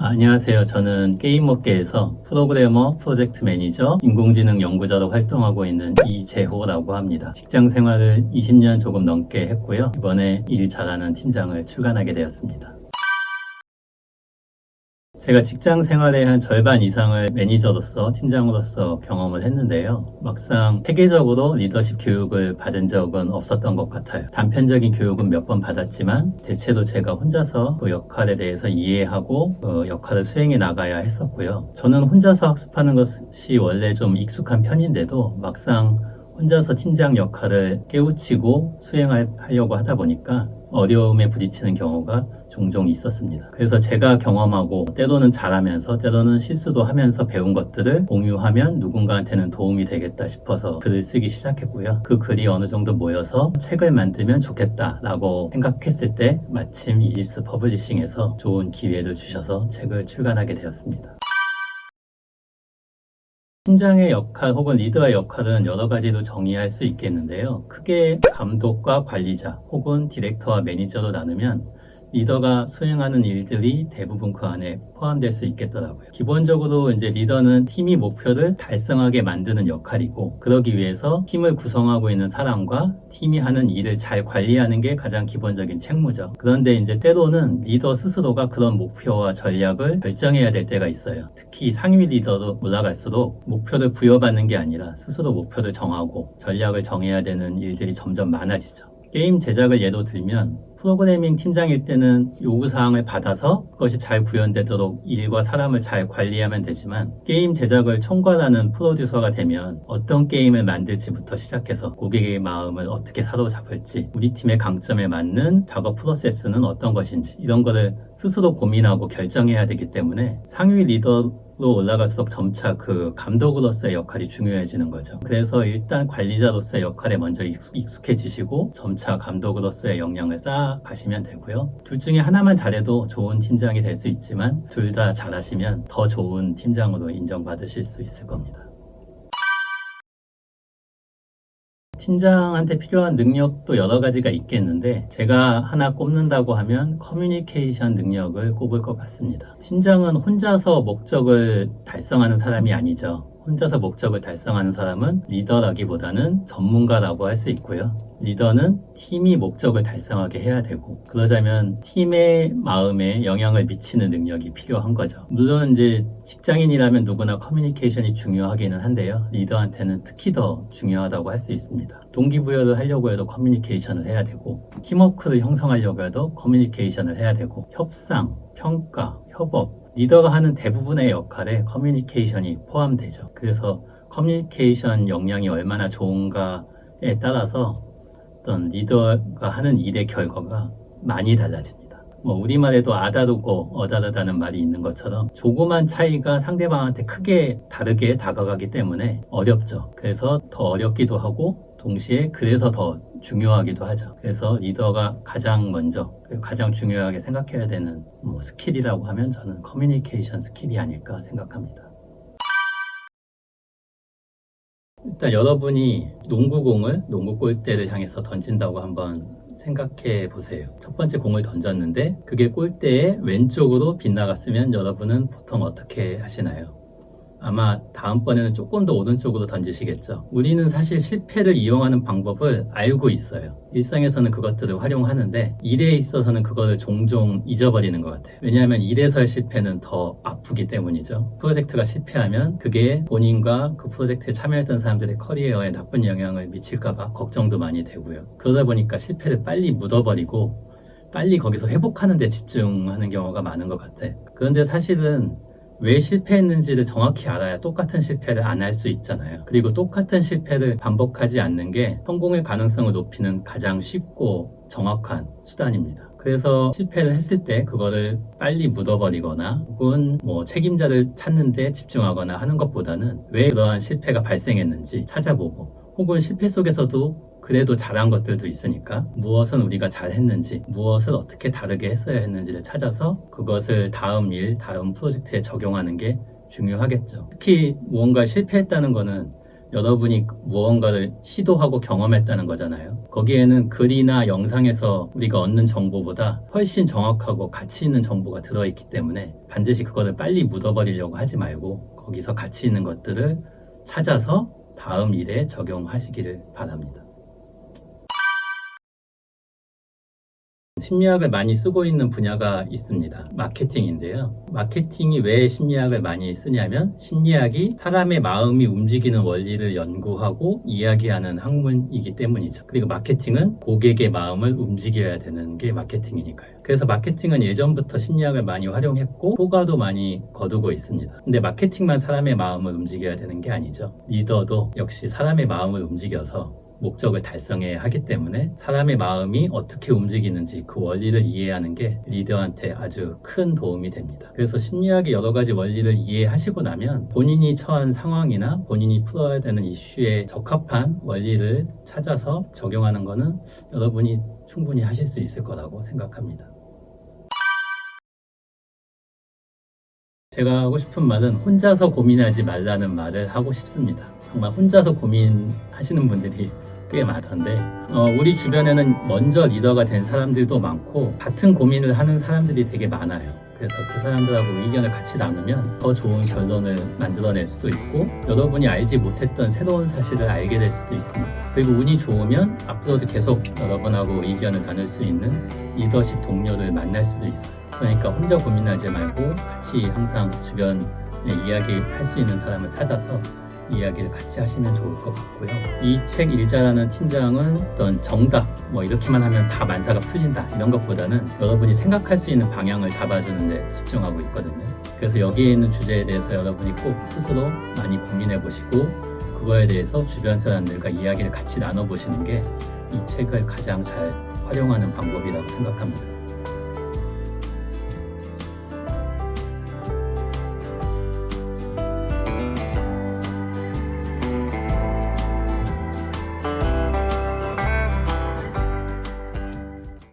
안녕하세요. 저는 게임업계에서 프로그래머, 프로젝트 매니저, 인공지능 연구자로 활동하고 있는 이재호라고 합니다. 직장 생활을 20년 조금 넘게 했고요. 이번에 일 잘하는 팀장을 출간하게 되었습니다. 제가 직장 생활의 한 절반 이상을 매니저로서 팀장으로서 경험을 했는데요. 막상 세계적으로 리더십 교육을 받은 적은 없었던 것 같아요. 단편적인 교육은 몇 번 받았지만 대체로 제가 혼자서 그 역할에 대해서 이해하고 그 역할을 수행해 나가야 했었고요. 저는 혼자서 학습하는 것이 원래 좀 익숙한 편인데도 막상 혼자서 팀장 역할을 깨우치고 수행하려고 하다 보니까 어려움에 부딪히는 경우가 종종 있었습니다. 그래서 제가 경험하고 때로는 잘하면서 때로는 실수도 하면서 배운 것들을 공유하면 누군가한테는 도움이 되겠다 싶어서 글을 쓰기 시작했고요. 그 글이 어느 정도 모여서 책을 만들면 좋겠다라고 생각했을 때 마침 이지스 퍼블리싱에서 좋은 기회를 주셔서 책을 출간하게 되었습니다. 팀장의 역할 혹은 리더의 역할은 여러 가지로 정의할 수 있겠는데요. 크게 감독과 관리자 혹은 디렉터와 매니저로 나누면 리더가 수행하는 일들이 대부분 그 안에 포함될 수 있겠더라고요. 기본적으로 이제 리더는 팀이 목표를 달성하게 만드는 역할이고 그러기 위해서 팀을 구성하고 있는 사람과 팀이 하는 일을 잘 관리하는 게 가장 기본적인 책무죠. 그런데 이제 때로는 리더 스스로가 그런 목표와 전략을 결정해야 될 때가 있어요. 특히 상위 리더로 올라갈수록 목표를 부여받는 게 아니라 스스로 목표를 정하고 전략을 정해야 되는 일들이 점점 많아지죠. 게임 제작을 예로 들면 프로그래밍 팀장일 때는 요구사항을 받아서 그것이 잘 구현되도록 일과 사람을 잘 관리하면 되지만 게임 제작을 총괄하는 프로듀서가 되면 어떤 게임을 만들지부터 시작해서 고객의 마음을 어떻게 사로잡을지 우리 팀의 강점에 맞는 작업 프로세스는 어떤 것인지 이런 거를 스스로 고민하고 결정해야 되기 때문에 상위 리더 로 올라갈수록 점차 그 감독으로서의 역할이 중요해지는 거죠. 그래서 일단 관리자로서의 역할에 먼저 익숙, 해지시고 점차 감독으로서의 역량을 쌓아 가시면 되고요. 둘 중에 하나만 잘해도 좋은 팀장이 될 수 있지만 둘 다 잘하시면 더 좋은 팀장으로 인정받으실 수 있을 겁니다. 팀장한테 필요한 능력도 여러 가지가 있겠는데 제가 하나 꼽는다고 하면 커뮤니케이션 능력을 꼽을 것 같습니다. 팀장은 혼자서 목적을 달성하는 사람이 아니죠. 혼자서 목적을 달성하는 사람은 리더라기보다는 전문가라고 할 수 있고요. 리더는 팀이 목적을 달성하게 해야 되고 그러자면 팀의 마음에 영향을 미치는 능력이 필요한 거죠. 물론 이제 직장인이라면 누구나 커뮤니케이션이 중요하기는 한데요. 리더한테는 특히 더 중요하다고 할 수 있습니다. 동기부여를 하려고 해도 커뮤니케이션을 해야 되고 팀워크를 형성하려고 해도 커뮤니케이션을 해야 되고 협상, 평가, 협업 리더가 하는 대부분의 역할에 커뮤니케이션이 포함되죠. 그래서 커뮤니케이션 역량이 얼마나 좋은가에 따라서 어떤 리더가 하는 일의 결과가 많이 달라집니다. 뭐 우리말에도 아다르고 어다르다는 말이 있는 것처럼 조그만 차이가 상대방한테 크게 다르게 다가가기 때문에 어렵죠. 그래서 더 어렵기도 하고 동시에 그래서 더 중요하기도 하죠. 그래서 리더가 가장 먼저 가장 중요하게 생각해야 되는 뭐 스킬이라고 하면 저는 커뮤니케이션 스킬이 아닐까 생각합니다. 일단 여러분이 농구공을 농구 골대를 향해서 던진다고 한번 생각해 보세요. 첫 번째 공을 던졌는데 그게 골대에 왼쪽으로 빗나갔으면 여러분은 보통 어떻게 하시나요? 아마 다음번에는 조금 더 오른쪽으로 던지시겠죠. 우리는 사실 실패를 이용하는 방법을 알고 있어요. 일상에서는 그것들을 활용하는데 일에 있어서는 그거를 종종 잊어버리는 것 같아요. 왜냐하면 일에서의 실패는 더 아프기 때문이죠. 프로젝트가 실패하면 그게 본인과 그 프로젝트에 참여했던 사람들의 커리어에 나쁜 영향을 미칠까봐 걱정도 많이 되고요. 그러다 보니까 실패를 빨리 묻어버리고 빨리 거기서 회복하는 데 집중하는 경우가 많은 것 같아요. 그런데 사실은 왜 실패했는지를 정확히 알아야 똑같은 실패를 안 할 수 있잖아요. 그리고 똑같은 실패를 반복하지 않는 게 성공의 가능성을 높이는 가장 쉽고 정확한 수단입니다. 그래서 실패를 했을 때 그거를 빨리 묻어버리거나 혹은 뭐 책임자를 찾는데 집중하거나 하는 것보다는 왜 그러한 실패가 발생했는지 찾아보고 혹은 실패 속에서도 그래도 잘한 것들도 있으니까 무엇은 우리가 잘했는지 무엇을 어떻게 다르게 했어야 했는지를 찾아서 그것을 다음 일, 다음 프로젝트에 적용하는 게 중요하겠죠. 특히 무언가 실패했다는 거는 여러분이 무언가를 시도하고 경험했다는 거잖아요. 거기에는 글이나 영상에서 우리가 얻는 정보보다 훨씬 정확하고 가치 있는 정보가 들어있기 때문에 반드시 그거를 빨리 묻어버리려고 하지 말고 거기서 가치 있는 것들을 찾아서 다음 일에 적용하시기를 바랍니다. 심리학을 많이 쓰고 있는 분야가 있습니다. 마케팅인데요. 마케팅이 왜 심리학을 많이 쓰냐면 심리학이 사람의 마음이 움직이는 원리를 연구하고 이야기하는 학문이기 때문이죠. 그리고 마케팅은 고객의 마음을 움직여야 되는 게 마케팅이니까요. 그래서 마케팅은 예전부터 심리학을 많이 활용했고 효과도 많이 거두고 있습니다. 근데 마케팅만 사람의 마음을 움직여야 되는 게 아니죠. 리더도 역시 사람의 마음을 움직여서 목적을 달성해야 하기 때문에 사람의 마음이 어떻게 움직이는지 그 원리를 이해하는 게 리더한테 아주 큰 도움이 됩니다. 그래서 심리학의 여러 가지 원리를 이해하시고 나면 본인이 처한 상황이나 본인이 풀어야 되는 이슈에 적합한 원리를 찾아서 적용하는 것은 여러분이 충분히 하실 수 있을 거라고 생각합니다. 제가 하고 싶은 말은 혼자서 고민하지 말라는 말을 하고 싶습니다. 정말 혼자서 고민하시는 분들이 꽤 많던데 어, 우리 주변에는 먼저 리더가 된 사람들도 많고 같은 고민을 하는 사람들이 되게 많아요. 그래서 그 사람들하고 의견을 같이 나누면 더 좋은 결론을 만들어낼 수도 있고 여러분이 알지 못했던 새로운 사실을 알게 될 수도 있습니다. 그리고 운이 좋으면 앞으로도 계속 여러분하고 의견을 나눌 수 있는 리더십 동료를 만날 수도 있어요. 그러니까 혼자 고민하지 말고 같이 항상 주변에 이야기할 수 있는 사람을 찾아서 이야기를 같이 하시면 좋을 것 같고요. 이 책 일자라는 팀장은 어떤 정답, 뭐 이렇게만 하면 다 만사가 풀린다 이런 것보다는 여러분이 생각할 수 있는 방향을 잡아주는 데 집중하고 있거든요. 그래서 여기에 있는 주제에 대해서 여러분이 꼭 스스로 많이 고민해 보시고 그거에 대해서 주변 사람들과 이야기를 같이 나눠보시는 게 이 책을 가장 잘 활용하는 방법이라고 생각합니다.